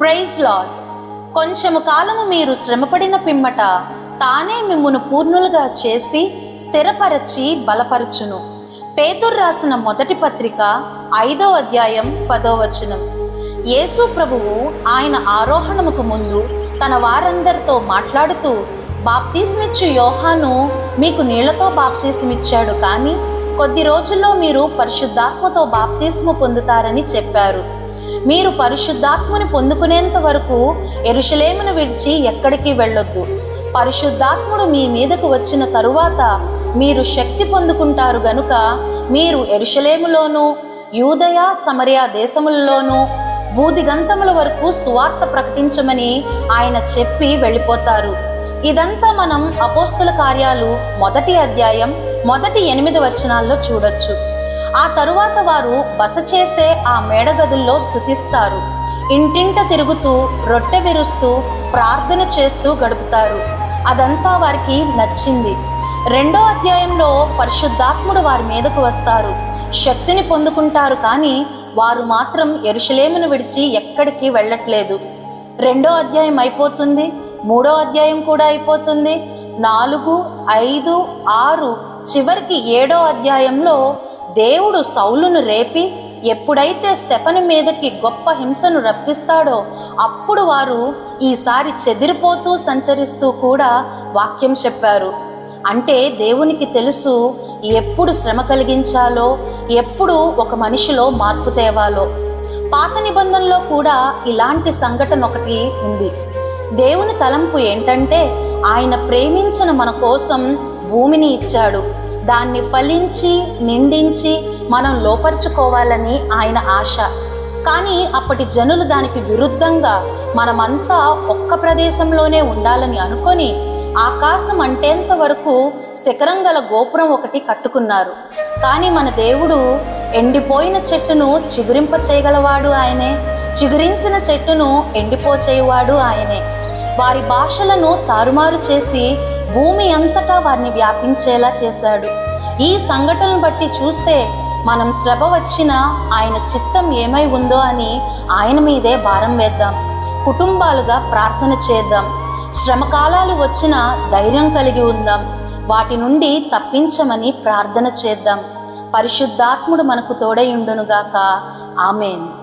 Praise lot కొంచెము కాలము మీరు శ్రమపడిన పిమ్మట తానే మిమ్మును పూర్ణులుగా చేసి స్థిరపరచి బలపరచును. పేతురు రాసిన మొదటి పత్రిక ఐదో అధ్యాయం పదో వచనం. యేసు ప్రభువు ఆయన ఆరోహణముకు ముందు తన వారందరితో మాట్లాడుతూ బాప్తిస్మిచ్చు యోహాను మీకు నీళ్ళతో బాప్తీసమిచ్చాడు కానీ కొద్ది రోజుల్లో మీరు పరిశుద్ధాత్మతో బాప్తిస్ము పొందుతారని చెప్పారు. మీరు పరిశుద్ధాత్మని పొందుకునేంత వరకు ఎరుషలేమును విడిచి ఎక్కడికి వెళ్ళొద్దు. పరిశుద్ధాత్ముడు మీ మీదకు వచ్చిన తరువాత మీరు శక్తి పొందుకుంటారు గనుక మీరు ఎరుషలేములోనూ యూదయ సమరయ దేశములలోనూ బూదిగంతముల వరకు సువార్త ప్రకటించమని ఆయన చెప్పి వెళ్ళిపోతారు. ఇదంతా మనం అపోస్తుల కార్యాలు మొదటి అధ్యాయం మొదటి ఎనిమిది వచనాల్లో చూడొచ్చు. ఆ తరువాత వారు బస చేసే ఆ మేడగదుల్లో స్థుతిస్తారు. ఇంటింట తిరుగుతూ రొట్టె విరుస్తూ ప్రార్థన చేస్తూ గడుపుతారు. అదంతా వారికి నచ్చింది. రెండో అధ్యాయంలో పరిశుద్ధాత్ముడు వారి మీదకు వస్తారు. శక్తిని పొందుకుంటారు కానీ వారు మాత్రం ఎరుషలేమును విడిచి ఎక్కడికి వెళ్ళట్లేదు. రెండో అధ్యాయం అయిపోతుంది మూడో అధ్యాయం కూడా అయిపోతుంది నాలుగు ఐదు ఆరు చివరికి ఏడో అధ్యాయంలో దేవుడు సౌలును రేపి ఎప్పుడైతే స్టెఫను మీదకి గొప్ప హింసను రప్పిస్తాడో అప్పుడు వారు ఈసారి చెదిరిపోతూ సంచరిస్తూ కూడా వాక్యం చెప్పారు. అంటే దేవునికి తెలుసు ఎప్పుడు శ్రమ కలిగించాలో ఎప్పుడు ఒక మనిషిలో మార్పు తేవాలో. పాత నిబంధనలో కూడా ఇలాంటి సంఘటన ఒకటి ఉంది. దేవుని తలంపు ఏంటంటే ఆయన ప్రేమించిన మన కోసం భూమిని ఇచ్చాడు. దాన్ని ఫలించి నిండించి మనం లోపరుచుకోవాలని ఆయన ఆశ. కానీ అప్పటి జనులు దానికి విరుద్ధంగా మనమంతా ఒక్క ప్రదేశంలోనే ఉండాలని అనుకొని ఆకాశం అంటేంత వరకు శిఖరం గల గోపురం ఒకటి కట్టుకున్నారు. కానీ మన దేవుడు ఎండిపోయిన చెట్టును చిగురింప చేయగలవాడు ఆయనే. చిగురించిన చెట్టును ఎండిపోచేయువాడు ఆయనే. వారి భాషలను తారుమారు చేసి భూమి అంతటా వారిని వ్యాపించేలా చేశాడు. ఈ సంఘటనను బట్టి చూస్తే మనం శ్రభ వచ్చిన ఆయన చిత్తం ఏమై ఉందో అని ఆయన మీదే భారం వేద్దాం. కుటుంబాలుగా ప్రార్థన చేద్దాం. శ్రమకాలాలు వచ్చిన ధైర్యం కలిగి ఉందాం. వాటి నుండి తప్పించమని ప్రార్థన చేద్దాం. పరిశుద్ధాత్ముడు మనకు తోడై ఉండునుగాక. ఆమెన్.